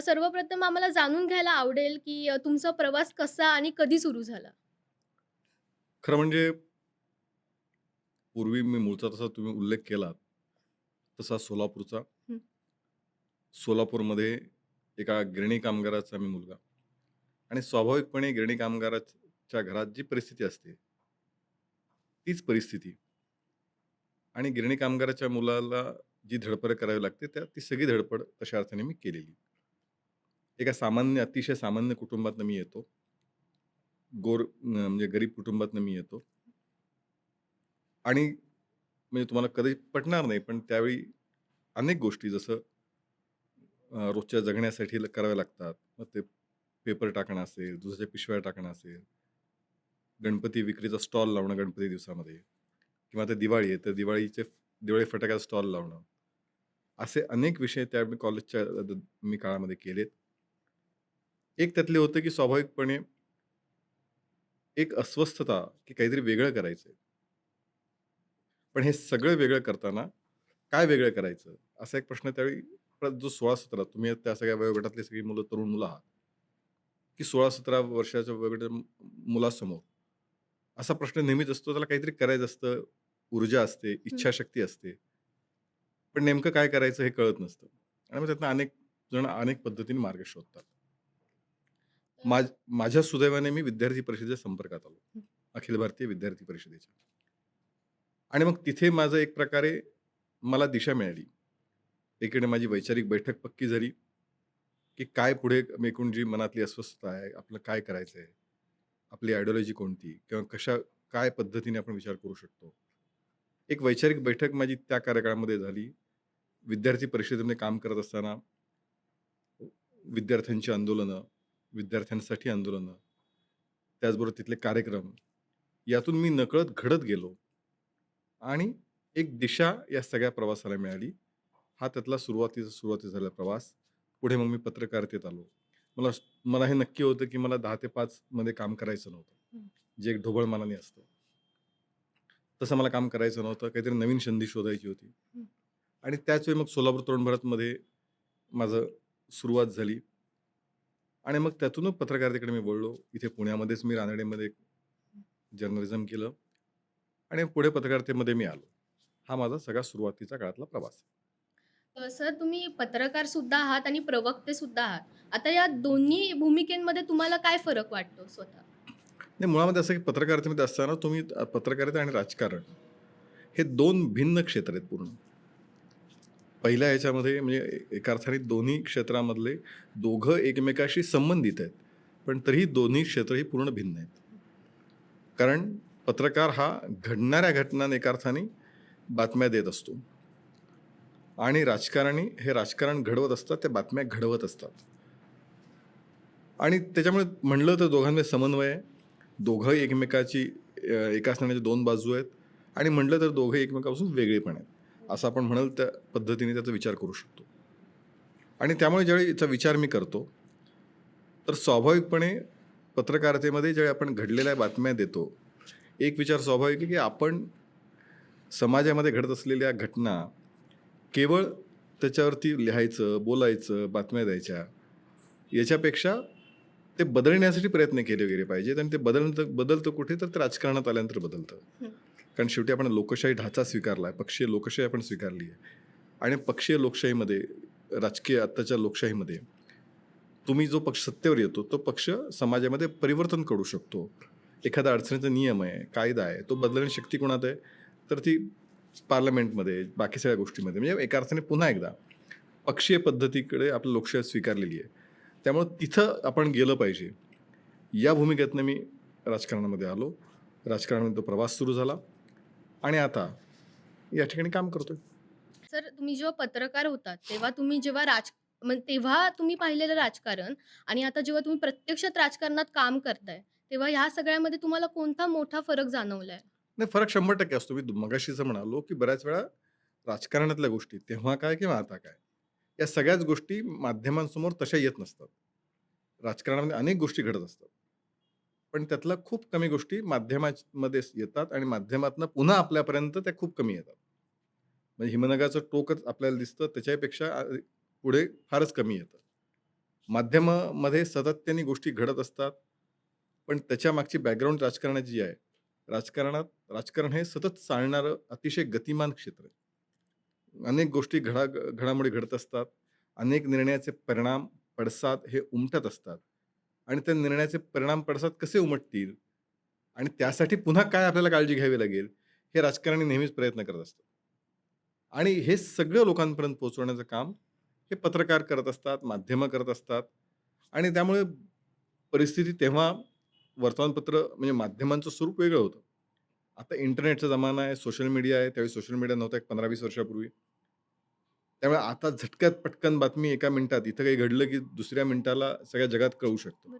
सर्वप्रथम आम्हाला जाणून घ्यायला आवडेल, की अ, तुमचा प्रवास कसा आणि कधी सुरू झाला? खरं म्हणजे पूर्वी मी मूळचा तसा तुम्ही उल्लेख केलात, तसा सोलापूरचा. हं. सोलापूरमध्ये एका गिरणी कामगाराचा मी मुलगा आणि स्वाभाविकपणे गिरणी कामगाराच्या घरात जी परिस्थिती असते, तीच परिस्थिती आणि गिरणी कामगाराच्या मुलाला जी धडपड करावी लागते, त्या ती सगळी धडपड तशा अर्थाने मी केलेली. एका सामान्य, अतिशय सामान्य कुटुंबातनं मी येतो. गोर म्हणजे गरीब कुटुंबातनं मी येतो. आणि म्हणजे तुम्हाला कधी पटणार नाही, पण त्यावेळी अनेक गोष्टी जसं रोजच्या जगण्यासाठी कराव्या लागतात. मग ते पेपर टाकणं असेल, दुधाच्या पिशव्या टाकणं असेल, गणपती विक्रीचा स्टॉल लावणं गणपती दिवसामध्ये किंवा आता दिवाळी आहे, तर दिवाळीचे दिवाळी फटाक्याचा स्टॉल लावणं. असे अनेक विषय त्या मी कॉलेजच्या मी काळामध्ये केलेत. एक त्यातले होतं, की स्वाभाविकपणे एक अस्वस्थता, की काहीतरी वेगळं करायचंय. पण हे सगळं वेगळं करताना काय वेगळं करायचं? असा एक प्रश्न त्यावेळी परत जो 16-17 तुम्ही त्या सगळ्या वयोगटातली सगळी मुलं, तरुण मुलं आहात, की 16-17 वर्षाच्या वयोगटाच्या मुलासमोर असा प्रश्न नेहमीच असतो, त्याला काहीतरी करायचं असतं, ऊर्जा असते, हं. इच्छाशक्ती असते. पण नेमकं काय करायचं हे कळत नसतं आणि मग त्यातनं अनेक जण अनेक पद्धतीने मार्ग शोधतात. माझ माझ्या सुदैवाने मी विद्यार्थी परिषदेच्या संपर्कात आलो. अखिल भारतीय विद्यार्थी परिषदेच्या. आणि मग तिथे माझं एक प्रकारे मला दिशा मिळाली. एकीकडे माझी वैचारिक बैठक पक्की झाली, की काय पुढे एकूण जी मनातली अस्वस्थता आहे, आपलं काय करायचं आहे आपली आयडिओलॉजी कोणती? किंवा कशा काय पद्धतीने आपण विचार करू शकतो? एक वैचारिक बैठक माझी त्या कार्यकाळामध्ये झाली. विद्यार्थी परिषदेमध्ये काम करत असताना विद्यार्थ्यांची आंदोलनं, विद्यार्थ्यांसाठी आंदोलनं, त्याचबरोबर तिथले कार्यक्रम, यातून मी नकळत घडत गेलो आणि एक दिशा या सगळ्या प्रवासाला मिळाली. हा त्यातला सुरुवातीचा सुरुवातीचा झालेला प्रवास. पुढे मग मी पत्रकारितेत आलो. मला मला हे नक्की होतं, की मला 10 ते 5 मध्ये काम करायचं नव्हतं. जे एक ढोबळ मनाने असतं. तसं मला काम करायचं नव्हतं. काहीतरी नवीन संधी शोधायची होती. आणि त्याच वेळी मग सोलापूर तरुण भारतमध्ये माझं सुरुवात झाली. आणि मग त्यातून पत्रकारितेकडे मी वळलो. इथे पुण्यामध्येच मी रानडेमध्ये जर्नलिझम केलं आणि पुढे पत्रकारितेमध्ये मी आलो. हा माझा सगळा सुरुवातीचा काळातला प्रवास सर तुम्ही पत्रकार सुद्धा आहात आणि प्रवक्ते सुद्धा आहात. आता या दोन्ही भूमिकेमध्ये तुम्हाला काय फरक वाटतो स्वतः? नाही मुळामध्ये असं की पत्रकारितेमध्ये असताना तुम्ही पत्रकारिता आणि राजकारण हे 2 भिन्न क्षेत्र आहेत पूर्ण. पहिल्या ह्याच्यामध्ये म्हणजे एका अर्थाने दोन्ही क्षेत्रामधले दोघं एकमेकाशी संबंधित आहेत. पण तरीही दोन्ही क्षेत्र ही पूर्ण भिन्न आहेत. कारण पत्रकार हा घडणाऱ्या घटनांना एका अर्थाने बातम्या देत असतो. आणि राजकारणी हे राजकारण घडवत असतात, त्या बातम्या घडवत असतात. आणि त्याच्यामुळे म्हणलं तर दोघांमध्ये समन्वय आहे. दोघं एकमेकाची एकाच नाण्याच्या दोन बाजू आहेत आणि म्हटलं तर दोघं एकमेकापासून वेगळे पण आहेत. असं आपण म्हणाल त्या पद्धतीने त्याचा विचार करू शकतो. आणि त्यामुळे ज्यावेळी याचा विचार मी करतो, तर स्वाभाविकपणे पत्रकारितेमध्ये ज्यावेळी आपण घडलेल्या बातम्या देतो, एक विचार स्वाभाविक आहे की आपण समाजामध्ये घडत असलेल्या घटना केवळ त्याच्यावरती लिहायचं, बोलायचं, बातम्या द्यायच्या, याच्यापेक्षा ते बदलण्यासाठी प्रयत्न केले गेले पाहिजेत आणि ते बदलतं बदलतं कुठे तर राजकारणात आल्यानंतर बदलतं. कारण शेवटी आपण लोकशाही ढाचा स्वीकारला आहे, पक्षीय लोकशाही आपण स्वीकारली आहे. आणि पक्षीय लोकशाहीमध्ये, राजकीय आत्ताच्या लोकशाहीमध्ये तुम्ही जो पक्ष सत्तेवर येतो, तो पक्ष समाजामध्ये परिवर्तन करू शकतो. एखादा अडचणीचा नियम आहे, कायदा आहे, तो बदलण्याची शक्ती कोणात आहे? तर ती पार्लमेंटमध्ये, बाकी सगळ्या गोष्टीमध्ये. म्हणजे एका अर्थाने पुन्हा एकदा पक्षीय पद्धतीकडे आपली लोकशाही स्वीकारलेली आहे. त्यामुळं तिथं आपण गेलं पाहिजे. या भूमिकेतनं मी राजकारणामध्ये आलो. राजकारणामध्ये तो प्रवास सुरू झाला आणि आता या ठिकाणी काम करतोय. सर तुम्ही जेव्हा पत्रकार होतात, तेव्हा तुम्ही जेव्हा राज म्हणजे तेव्हा तुम्ही पाहिलेलं राजकारण आणि आता जेव्हा तुम्ही प्रत्यक्षात राजकारणात काम करताय, तेव्हा ह्या सगळ्यामध्ये तुम्हाला कोणता मोठा फरक जाणवलाय? नाही फरक 100% असतो. मी मगाशी असं म्हणालो, की बऱ्याच वेळा राजकारणातल्या गोष्टी तेव्हा काय किंवा आता काय, या सगळ्याच गोष्टी माध्यमांसमोर तशा येत नसतात. राजकारणामध्ये अनेक गोष्टी घडत असतात. पण त्यातल्या खूप कमी गोष्टी माध्यमामध्येच येतात आणि माध्यमातनं पुन्हा आपल्यापर्यंत त्या खूप कमी येतात. म्हणजे हिमनगाचं टोकच आपल्याला दिसतं त्याच्यापेक्षा पुढे फारच कमी येतं. माध्यमामध्ये सातत्याने गोष्टी घडत असतात. पण त्याच्यामागची बॅकग्राऊंड राजकारणाची जी आहे, राजकारणात राजकारण हे सतत चालणारं अतिशय गतिमान क्षेत्र आहे. अनेक गोष्टी घडा घडामोडी घडत असतात. अनेक निर्णयाचे परिणाम, पडसाद हे उमटत असतात. आणि त्या निर्णयाचे परिणाम, पडसाद कसे उमटतील आणि त्यासाठी पुन्हा काय आपल्याला काळजी घ्यावी लागेल, हे राजकारणी नेहमीच प्रयत्न करत असतात. आणि हे सगळं लोकांपर्यंत पोहोचवण्याचं काम हे पत्रकार करत असतात, माध्यमं करत असतात. आणि त्यामुळे परिस्थिती तेव्हा वर्तमानपत्र म्हणजे माध्यमांचं स्वरूप वेगळं होतं. आता इंटरनेटचा जमाना आहे, सोशल मीडिया आहे. त्यावेळी सोशल मीडिया नव्हता एक 15-20 वर्षापूर्वी. त्यामुळे आता झटक्यात पटकन बातमी एका मिनिटात इथं काही घडलं, की दुसऱ्या मिनिटाला सगळ्या जगात कळू शकतं.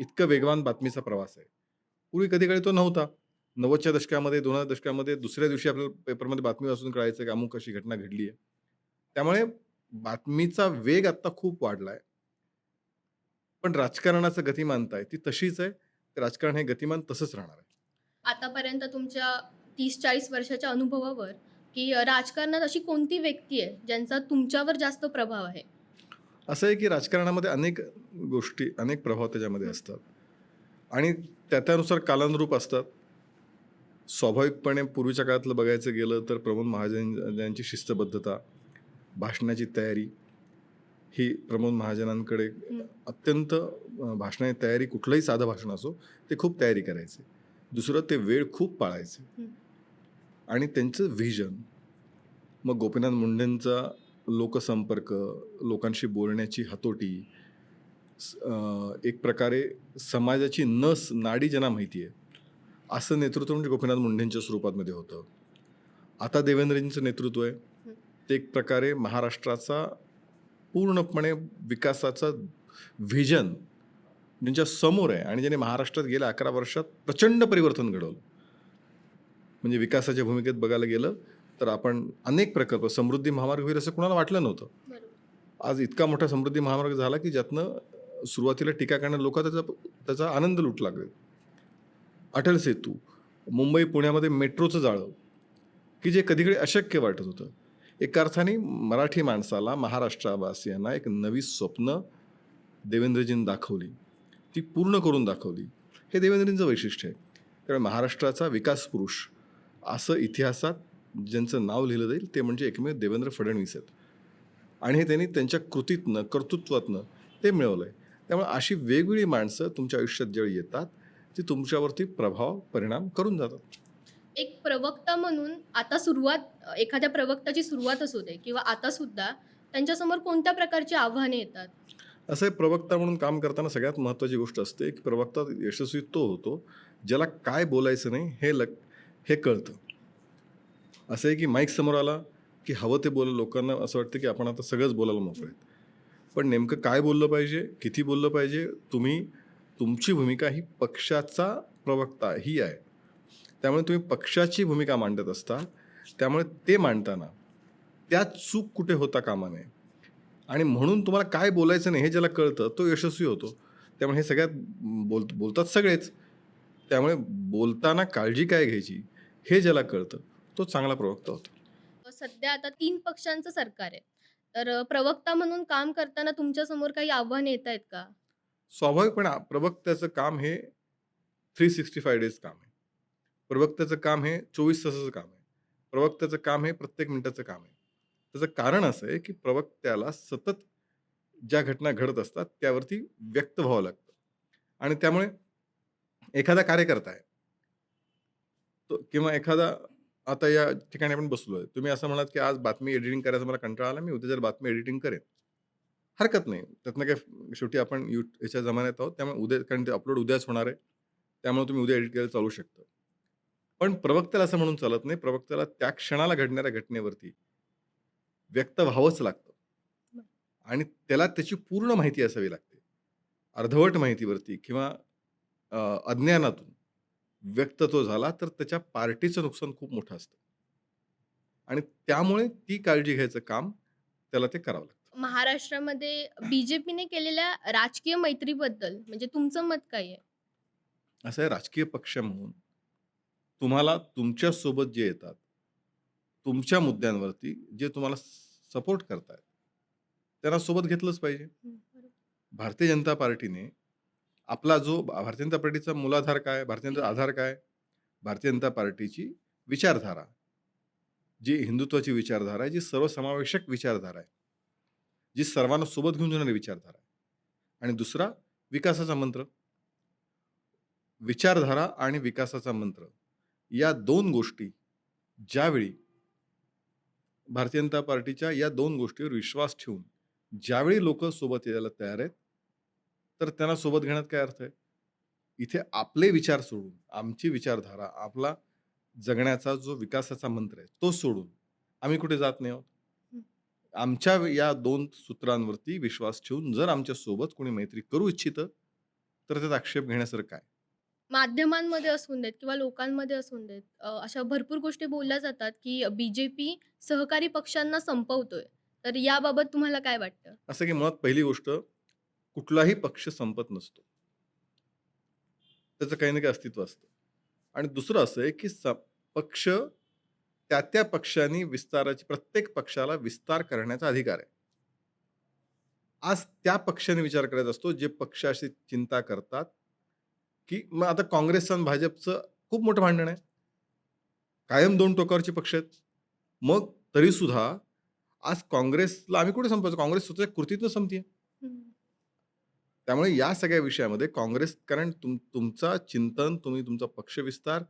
इतकं वेगवान बातमीचा प्रवास आहे. पूर्वी कधी-काळी तो नव्हता. 90च्या दशकामध्ये, 2000 दशकामध्ये दुसऱ्या दिवशी आपल्याला पेपरमध्ये बातमी वाचून कळायचं, की अमुक अशी घटना घडली आहे. त्यामुळे बातमीचा वेग आत्ता खूप वाढला आहे. पण राजकारणाचं गतिमानता आहे ती तशीच आहे. राजकारण हे गतिमान तसंच राहणार आहे. आतापर्यंत तुमच्या 30-40 वर्षाच्या अनुभवावर, की राजकारणात अशी कोणती व्यक्ती आहे, ज्यांचा तुमच्यावर जास्त प्रभाव आहे? असं आहे, की राजकारणामध्ये अनेक गोष्टी, अनेक प्रभाव त्याच्यामध्ये. असतात. आणि त्या त्यानुसार कालानुरूप असतात. स्वाभाविकपणे पूर्वीच्या काळातलं बघायचं गेलं तर प्रमोद महाजन यांची शिस्तबद्धता, भाषणाची तयारी, ही प्रमोद महाजनांकडे. अत्यंत भाषणाची तयारी कुठलंही साधं भाषण असो, ते खूप तयारी करायचे. दुसरं ते वेळ खूप पाळायचे. आणि त्यांचं व्हिजन. मग गोपीनाथ मुंडेंचा लोकसंपर्क, लोकांशी बोलण्याची हातोटी, एक प्रकारे समाजाची नस, नाडी ज्यांना माहिती आहे, असं नेतृत्व म्हणजे गोपीनाथ मुंडेंच्या स्वरूपामध्ये होतं. आता देवेंद्रजींचं नेतृत्व आहे. ते एक प्रकारे महाराष्ट्राचा पूर्णपणे विकासाचा व्हिजन ज्यांच्या समोर आहे आणि ज्यांनी महाराष्ट्रात गेल्या 11 वर्षात प्रचंड परिवर्तन घडवलं. म्हणजे विकासाच्या भूमिकेत बघायला गेलं तर आपण अनेक प्रकल्प, समृद्धी महामार्ग होईल असं कुणाला वाटलं नव्हतं. आज इतका मोठा समृद्धी महामार्ग झाला, की ज्यातनं सुरुवातीला टीका करणारे लोकं त्याचा त्याचा आनंद लुटू लागले. अटल सेतू, मुंबई पुण्यामध्ये मेट्रोचं जाळं, की जे कधी-कधी अशक्य वाटत होतं. एका अर्थाने मराठी माणसाला, महाराष्ट्रवासियांना एक नवी स्वप्न देवेंद्रजींनी दाखवली. ती पूर्ण करून दाखवली. हे देवेंद्रजींचं वैशिष्ट्य आहे. त्यामुळे महाराष्ट्राचा विकास पुरुष असं इतिहासात ज्यांचं नाव लिहिलं जाईल ते म्हणजे एकमेव देवेंद्र फडणवीस आहेत. आणि हे त्यांनी त्यांच्या कृतीतनं, कर्तृत्वातनं ते मिळवलंय. त्यामुळे अशी वेगवेगळी माणसं तुमच्या आयुष्यात ज्यावेळी येतात, ती तुमच्यावरती प्रभाव, परिणाम करून जातात. एक प्रवक्ता म्हणून आता सुरुवात एखाद्या प्रवक्त्याची सुरुवातच होते किंवा आता सुद्धा त्यांच्यासमोर कोणत्या प्रकारची आव्हाने येतात? असं आहे प्रवक्ता म्हणून काम करताना सगळ्यात महत्त्वाची गोष्ट असते, की प्रवक्ता यशस्वी तो होतो, ज्याला काय बोलायचं नाही हे लक हे कळतं. असं आहे, की माईक समोर आला, की हवं ते बोल लोकांना असं वाटतं, की आपण आता सगळंच बोलायला मोकळे आहेत. पण नेमकं काय बोललं पाहिजे, किती बोललं पाहिजे, तुम्ही तुमची भूमिका ही पक्षाचा प्रवक्ता ही आहे. त्यामुळे तुम्ही पक्षाची भूमिका मांडत असता. त्यामुळे ते मांडताना त्यात चूक कुठे होता कामा नये. आणि म्हणून तुम्हाला काय बोलायचं नाही हे ज्याला कळतं, तो यशस्वी होतो. त्यामुळे हे सगळ्यात बोल बोलतात सगळेच. त्यामुळे बोलताना काळजी काय घ्यायची, हे ज्याला कळतं, तो चांगला प्रवक्ता होतो. सध्या आता 3 पक्षांचं सरकार आहे. तर प्रवक्ता म्हणून काम करताना तुमच्यासमोर काही आव्हाने येतायत का? स्वाभाविकपणे प्रवक्त्याचं काम हे 365 डेज काम आहे. प्रवक्त्याचं काम हे 24 तासाचं काम आहे. प्रवक्त्याचं काम हे प्रत्येक मिनिटाचं काम आहे. त्याचं कारण असं आहे, की प्रवक्त्याला सतत ज्या घटना घडत असतात, त्यावरती व्यक्त व्हावं लागतं. आणि त्यामुळे एखादा कार्यकर्ता आहे. तो किंवा एखादा आता या ठिकाणी आपण बसलोय. तुम्ही असं म्हणालात, की आज बातमी एडिटिंग करायचा मला कंटाळा आला. मी उद्या जर बातमी एडिटिंग करेन. हरकत नाही. त्यातनं काय शेवटी आपण यू ह्याच्या जमान्यात आहोत. त्यामुळे उद्या कारण ते अपलोड उद्याच होणार आहे. त्यामुळे तुम्ही उद्या एडिट करायला चालू शकतं. पण प्रवक्त्याला असं म्हणून चालत नाही. प्रवक्त्याला त्या क्षणाला घडणाऱ्या घटनेवरती व्यक्त व्हावंच लागतं. आणि त्याला त्याची पूर्ण माहिती असावी लागते. अर्धवट माहितीवरती किंवा अज्ञानातून व्यक्त तो झाला, तर त्याच्या पार्टीचं नुकसान खूप मोठं असतं. आणि त्यामुळे ती काळजी घ्यायचं काम त्याला ते करावं लागतं. महाराष्ट्रामध्ये बी-जे-पीने केलेल्या राजकीय मैत्रीबद्दल म्हणजे तुमचं मत काय आहे? असं आहे राजकीय पक्ष म्हणून तुम्हाला तुमच्यासोबत जे येतात, तुमच्या मुद्द्यांवरती जे तुम्हाला सपोर्ट करतायत, त्यांना सोबत घेतलंच पाहिजे. हं, बरोबर. भारतीय जनता पार्टीने आपला जो भारतीय जनता पार्टीचा मूलाधार काय? भारतीय जनता आधार काय? भारतीय जनता पार्टीची विचारधारा. जी हिंदुत्वाची विचारधारा आहे, जी सर्वसमावेशक विचारधारा आहे. जी सर्वांना सोबत घेऊन जाणारी विचारधारा आहे. आणि दुसरा विकासाचा मंत्र. विचारधारा आणि विकासाचा मंत्र या दोन गोष्टी ज्यावेळी भारतीय जनता पार्टीच्या या दोन गोष्टीवर विश्वास ठेवून ज्यावेळी लोक सोबत यायला तयार आहेत, तर त्यांना सोबत घेण्यात काय अर्थ आहे? इथे आपले विचार सोडून, आमची विचारधारा, आपला जगण्याचा जो विकासाचा मंत्र आहे, तो सोडून आम्ही कुठे जात नाही आहोत. आमच्या या 2 सूत्रांवरती विश्वास ठेवून जर आमच्यासोबत कोणी मैत्री करू इच्छितं, तर त्यात आक्षेप घेण्यासारखं काय? माध्यमांमध्ये असून देत किंवा लोकांमध्ये असून देत, अशा भरपूर गोष्टी बोलल्या जातात, की बी-जे-पी सहकारी पक्षांना संपवतोय. तर याबाबत तुम्हाला काय वाटतं? असं की मुळात पहिली गोष्ट, कुठलाही पक्ष संपत नसतो. त्याचं काही ना काही अस्तित्व असतं. आणि दुसरं असं आहे, की स पक्ष त्या-त्या पक्षांनी विस्ताराची प्रत्येक पक्षाला विस्तार करण्याचा अधिकार आहे. आज त्या पक्षाने विचार करायचा असतो, जे पक्ष अशी चिंता करतात, की मग आता काँग्रेस आणि भाजपचं खूप मोठं भांडण आहे. कायम दोन टोकावरचे पक्ष आहेत. मग तरीसुद्धा आज काँग्रेसला आम्ही कुठे संपवायचो? काँग्रेस स्वतःच्या कृतीतून संपते त्यामुळे या सगळ्या विषयामध्ये काँग्रेस कारण तुम तुमचा चिंतन, तुम्ही तुमचा पक्षविस्तार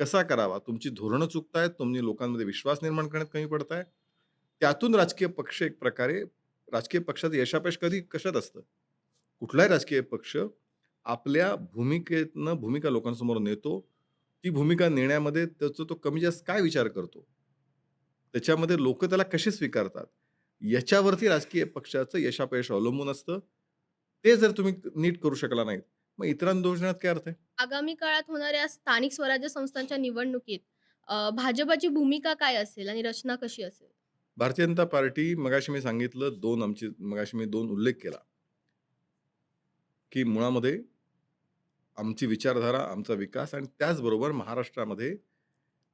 कसा करावा? तुमची धोरणं चुकतायत, तुम्ही लोकांमध्ये विश्वास निर्माण करण्यात कमी पडताय. त्यातून राजकीय पक्ष एक प्रकारे राजकीय पक्षाचं यशापयश कधी कशात असतं? कुठलाही राजकीय पक्ष आपल्या भूमिकेतनं भूमिका लोकांसमोर नेतो. ती भूमिका नेण्यामध्ये त्याचा तो कमी जास्त काय विचार करतो? त्याच्यामध्ये लोक त्याला कसे स्वीकारतात? याच्यावरती राजकीय पक्षाचं यशापयश अवलंबून असतं. ते जर तुम्ही नीट करू शकला नाहीत, मग इतरांना काय अर्थ आहे? आगामी काळात होणाऱ्या स्थानिक स्वराज्य संस्थांच्या निवडणुकीत अ, भाजपाची भूमिका काय असेल आणि रचना कशी असेल? भारतीय जनता पार्टी मगाशी मी सांगितलं 2 आमची मगाशी मी 2 उल्लेख केला. की मुळामध्ये आमची विचारधारा, आमचा विकास आणि त्याचबरोबर महाराष्ट्रामध्ये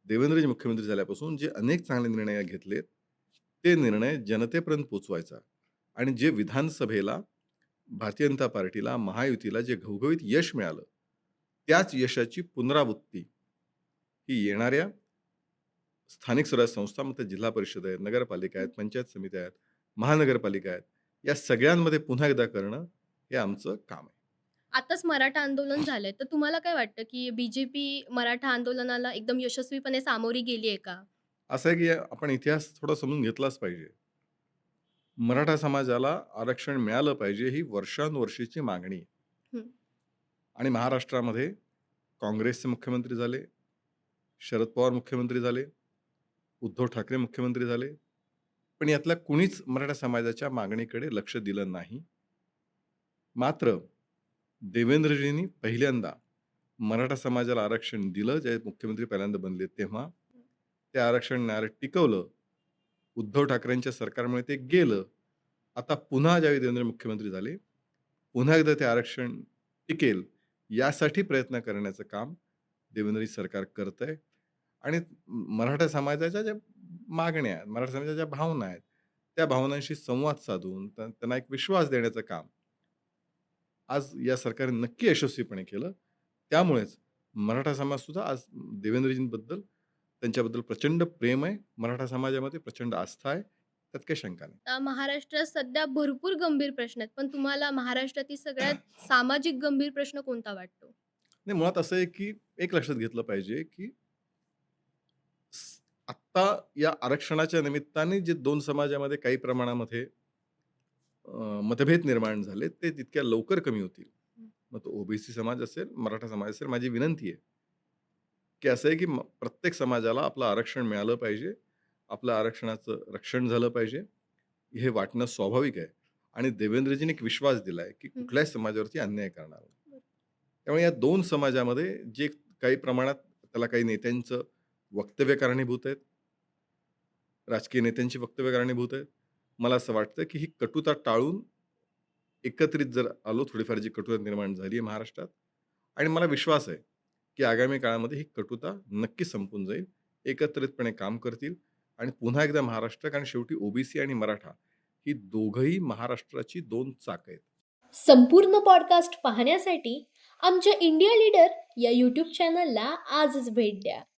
देवेंद्रजी मुख्यमंत्री झाल्यापासून जे अनेक चांगले निर्णय घेतलेत, ते निर्णय जनतेपर्यंत पोहोचवायचा आणि जे विधानसभेला भारतीय जनता पार्टीला, महायुतीला जे घवघवीत यश मिळालं, त्याच यशाची पुनरावृत्ती ही येणाऱ्या स्थानिक स्वराज्य संस्था, मग जिल्हा परिषद आहेत, नगरपालिका आहेत, पंचायत समित्या आहेत, महानगरपालिका आहेत, या सगळ्यांमध्ये पुन्हा एकदा करणं हे आमचं काम आहे. आताच मराठा आंदोलन झालंय, तर तुम्हाला काय वाटतं, की बी-जे-पी मराठा आंदोलनाला एकदम यशस्वीपणे सामोरी गेली आहे का? असं आहे की आपण इतिहास थोडा समजून घेतलाच पाहिजे. मराठा समाजाला आरक्षण मिळालं पाहिजे ही वर्षानुवर्षीची मागणी आहे. आणि महाराष्ट्रामध्ये काँग्रेसचे मुख्यमंत्री झाले, शरद पवार मुख्यमंत्री झाले, उद्धव ठाकरे मुख्यमंत्री झाले. पण यातल्या कुणीच मराठा समाजाच्या मागणीकडे लक्ष दिलं नाही. मात्र देवेंद्रजींनी पहिल्यांदा मराठा समाजाला आरक्षण दिलं, जे मुख्यमंत्री पहिल्यांदा बनले तेव्हा. ते आरक्षण न्यायालयात टिकवलं. उद्धव ठाकरेंच्या सरकारमुळे ते गेलं. आता पुन्हा ज्यावेळी देवेंद्र मुख्यमंत्री झाले, पुन्हा एकदा ते आरक्षण टिकेल यासाठी प्रयत्न करण्याचं काम देवेंद्रजी सरकार करतंय. आणि मराठा समाजाच्या ज्या मागण्या आहेत, मराठा समाजाच्या ज्या भावना आहेत, त्या भावनांशी संवाद साधून त्यांना एक विश्वास देण्याचं काम आज या सरकारने नक्की यशस्वीपणे केलं. त्यामुळेच मराठा समाजसुद्धा आज देवेंद्रजींबद्दल त्यांच्याबद्दल प्रचंड प्रेम आहे. मराठा समाजामध्ये प्रचंड आस्था आहे. त्यात काही शंका नाही. महाराष्ट्रात सध्या भरपूर गंभीर प्रश्न आहेत. पण तुम्हाला महाराष्ट्रातील सगळ्यात सामाजिक गंभीर प्रश्न कोणता वाटतो? नाही मुळात असं आहे, की एक लक्षात घेतलं पाहिजे, की स आत्ता या आरक्षणाच्या निमित्ताने जे 2 समाजामध्ये काही प्रमाणामध्ये अ, मतभेद निर्माण झाले, ते तितक्या लवकर कमी होतील. मग तो ओबीसी समाज असेल, मराठा समाज असेल, माझी विनंती आहे, की असं आहे, की म प्रत्येक समाजाला आपलं आरक्षण मिळालं पाहिजे. आपलं आरक्षणाचं रक्षण झालं पाहिजे. हे वाटणं स्वाभाविक आहे. आणि देवेंद्रजींनी एक विश्वास दिलाय, की हं. कुठल्याही समाजावरती अन्याय करणार नाही. बरं. त्यामुळे या 2 समाजामध्ये जे काही प्रमाणात त्याला काही नेत्यांचं वक्तव्य कारणीभूत आहेत. राजकीय नेत्यांची वक्तव्य कारणीभूत आहेत. मला असं वाटतं, की ही कटुता टाळून एकत्रित जर आलो, थोडीफार जी कटुता निर्माण झाली आहे महाराष्ट्रात आणि मला विश्वास आहे, की आगामी काळामध्ये ही कटुता नक्की संपून जाईल. एकत्रितपणे काम करतील आणि पुन्हा एकदा महाराष्ट्र कारण शेवटी ओबीसी आणि मराठा ही दोघंही महाराष्ट्राची दोन चाकं आहेत. संपूर्ण पॉडकास्ट पाहण्यासाठी आमच्या इंडिया लीडर या यूट्यूब चॅनलला आजच भेट द्या